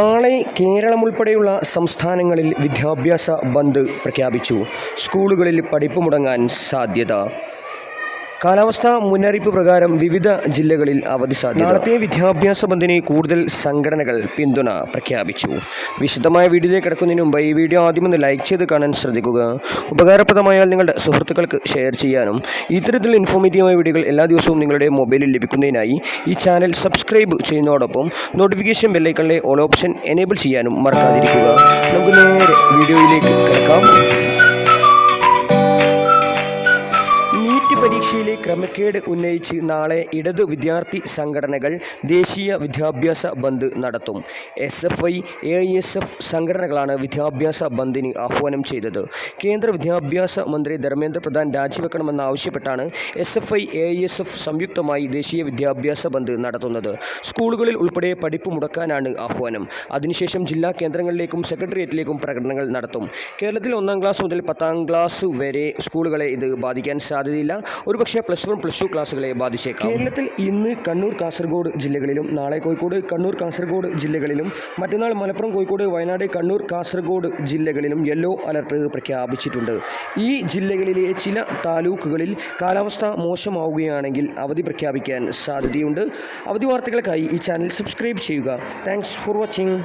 നാളെ കേരളം ഉൾപ്പെടെയുള്ള സംസ്ഥാനങ്ങളിൽ വിദ്യാഭ്യാസ ബന്ദ് പ്രഖ്യാപിച്ചു. സ്കൂളുകളിൽ പഠിപ്പ് മുടങ്ങാൻ സാധ്യത. കാലാവസ്ഥാ മുന്നറിയിപ്പ് പ്രകാരം വിവിധ ജില്ലകളിൽ അവധി സാധ്യത. നാളത്തെ വിദ്യാഭ്യാസ ബന്ദിന് കൂടുതൽ സംഘടനകൾ പിന്തുണ പ്രഖ്യാപിച്ചു. വിശദമായ വീഡിയോയിലേക്ക് കിടക്കുന്നതിന് മുമ്പ് ഈ വീഡിയോ ആദ്യം ഒന്ന് ലൈക്ക് ചെയ്ത് കാണാൻ ശ്രദ്ധിക്കുക. ഉപകാരപ്രദമായാൽ നിങ്ങളുടെ സുഹൃത്തുക്കൾക്ക് ഷെയർ ചെയ്യാനും ഇത്തരത്തിൽ ഇൻഫോർമേറ്റീവായ വീഡിയോകൾ എല്ലാ ദിവസവും നിങ്ങളുടെ മൊബൈലിൽ ലഭിക്കുന്നതിനായി ഈ ചാനൽ സബ്സ്ക്രൈബ് ചെയ്യുന്നതോടൊപ്പം നോട്ടിഫിക്കേഷൻ ബെല്ലൈക്കണിലെ ഓൾ ഓപ്ഷൻ എനേബിൾ ചെയ്യാനും മറക്കാതിരിക്കുക. നമുക്ക് നേരെ വീഡിയോയിലേക്ക് കിടക്കാം. പരീക്ഷയിലെ ക്രമക്കേട് ഉന്നയിച്ച് നാളെ ഇടത് വിദ്യാർത്ഥി സംഘടനകൾ ദേശീയ വിദ്യാഭ്യാസ ബന്ദ് നടത്തും. S F I A S F സംഘടനകളാണ് വിദ്യാഭ്യാസ ബന്ദിന് ആഹ്വാനം ചെയ്തത്. കേന്ദ്ര വിദ്യാഭ്യാസ മന്ത്രി Dharmendra Pradhan രാജിവെക്കണമെന്നാവശ്യപ്പെട്ടാണ് S F I A S F സംയുക്തമായി ദേശീയ വിദ്യാഭ്യാസ ബന്ദ് നടത്തുന്നത്. സ്കൂളുകളിൽ ഉൾപ്പെടെ പഠിപ്പ് മുടക്കാനാണ് ആഹ്വാനം. അതിനുശേഷം ജില്ലാ കേന്ദ്രങ്ങളിലേക്കും സെക്രട്ടേറിയറ്റിലേക്കും പ്രകടനങ്ങൾ നടത്തും. കേരളത്തിൽ ഒന്നാം ക്ലാസ് മുതൽ പത്താം ക്ലാസ് വരെ സ്കൂളുകളെ ഇത് ബാധിക്കാൻ സാധ്യതയില്ല. ഒരുപക്ഷെ പ്ലസ് വൺ പ്ലസ് ടു ക്ലാസ്സുകളെ ബാധിച്ചേക്കാം. കേരളത്തിൽ ഇന്ന് കണ്ണൂർ കാസർഗോഡ് ജില്ലകളിലും നാളെ കോഴിക്കോട് കണ്ണൂർ കാസർഗോഡ് ജില്ലകളിലും മറ്റന്നാൾ മലപ്പുറം കോഴിക്കോട് വയനാട് കണ്ണൂർ കാസർഗോഡ് ജില്ലകളിലും യെല്ലോ അലർട്ട് പ്രഖ്യാപിച്ചിട്ടുണ്ട്. ഈ ജില്ലകളിലെ ചില താലൂക്കുകളിൽ കാലാവസ്ഥ മോശമാവുകയാണെങ്കിൽ അവധി പ്രഖ്യാപിക്കാൻ സാധ്യതയുണ്ട്. അവധി വാർത്തകൾക്കായി ഈ ചാനൽ സബ്സ്ക്രൈബ് ചെയ്യുക. Thanks for watching